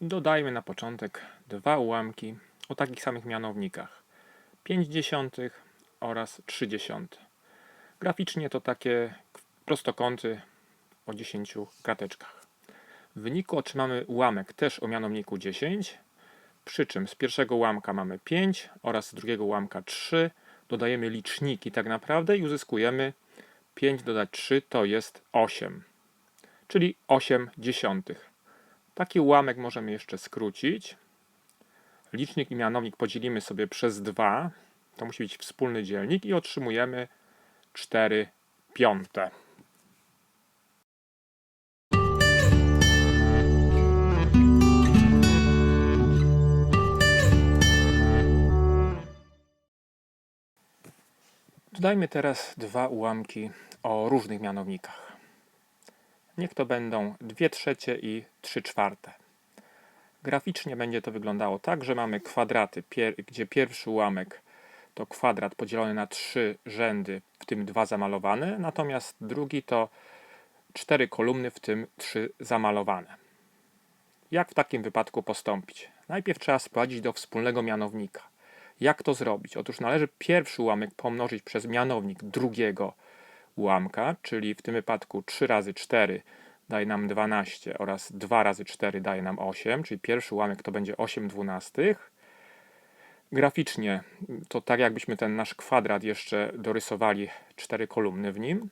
Dodajmy na początek dwa ułamki o takich samych mianownikach. 5 dziesiątych oraz 3 dziesiąte. Graficznie to takie prostokąty o 10 krateczkach. W wyniku otrzymamy ułamek też o mianowniku 10, przy czym z pierwszego ułamka mamy 5 oraz z drugiego ułamka 3. Dodajemy liczniki tak naprawdę i uzyskujemy 5 dodać 3 to jest 8, czyli 8 dziesiątych. Taki ułamek możemy jeszcze skrócić. Licznik i mianownik podzielimy sobie przez 2. To musi być wspólny dzielnik i otrzymujemy 4 piąte. Dodajmy teraz dwa ułamki o różnych mianownikach. Niech to będą 2 trzecie i 3 czwarte. Graficznie będzie to wyglądało tak, że mamy kwadraty, gdzie pierwszy ułamek to kwadrat podzielony na trzy rzędy, w tym dwa zamalowane, natomiast drugi to cztery kolumny, w tym trzy zamalowane. Jak w takim wypadku postąpić? Najpierw trzeba sprowadzić do wspólnego mianownika. Jak to zrobić? Otóż należy pierwszy ułamek pomnożyć przez mianownik drugiego ułamka, czyli w tym wypadku 3 razy 4 daje nam 12 oraz 2 razy 4 daje nam 8, czyli pierwszy ułamek to będzie 8 dwunastych. Graficznie to tak jakbyśmy ten nasz kwadrat jeszcze dorysowali cztery kolumny w nim.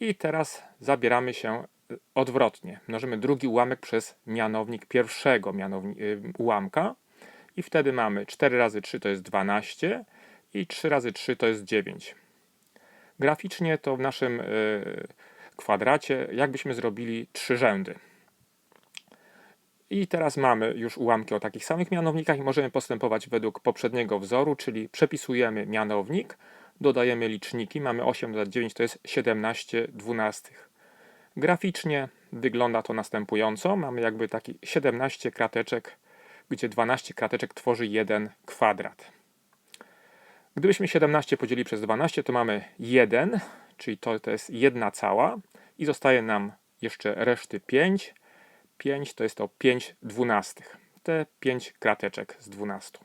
I teraz zabieramy się y, odwrotnie. Mnożymy drugi ułamek przez mianownik pierwszego mianowni- y, ułamka i wtedy mamy 4 razy 3 to jest 12 i 3 razy 3 to jest 9. Graficznie to w naszym y, kwadracie jakbyśmy zrobili trzy rzędy. I teraz mamy już ułamki o takich samych mianownikach i możemy postępować według poprzedniego wzoru, czyli przepisujemy mianownik, dodajemy liczniki, mamy 8 dodać 9 to jest 17 dwunastych. Graficznie wygląda to następująco. Mamy jakby taki 17 krateczek, gdzie 12 krateczek tworzy jeden kwadrat. Gdybyśmy 17 podzielili przez 12, to mamy 1, czyli to, to jest jedna cała i zostaje nam jeszcze reszty 5. 5 to jest to 5 dwunastych. Te 5 krateczek z 12.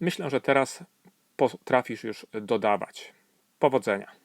Myślę, że teraz potrafisz już dodawać. Powodzenia.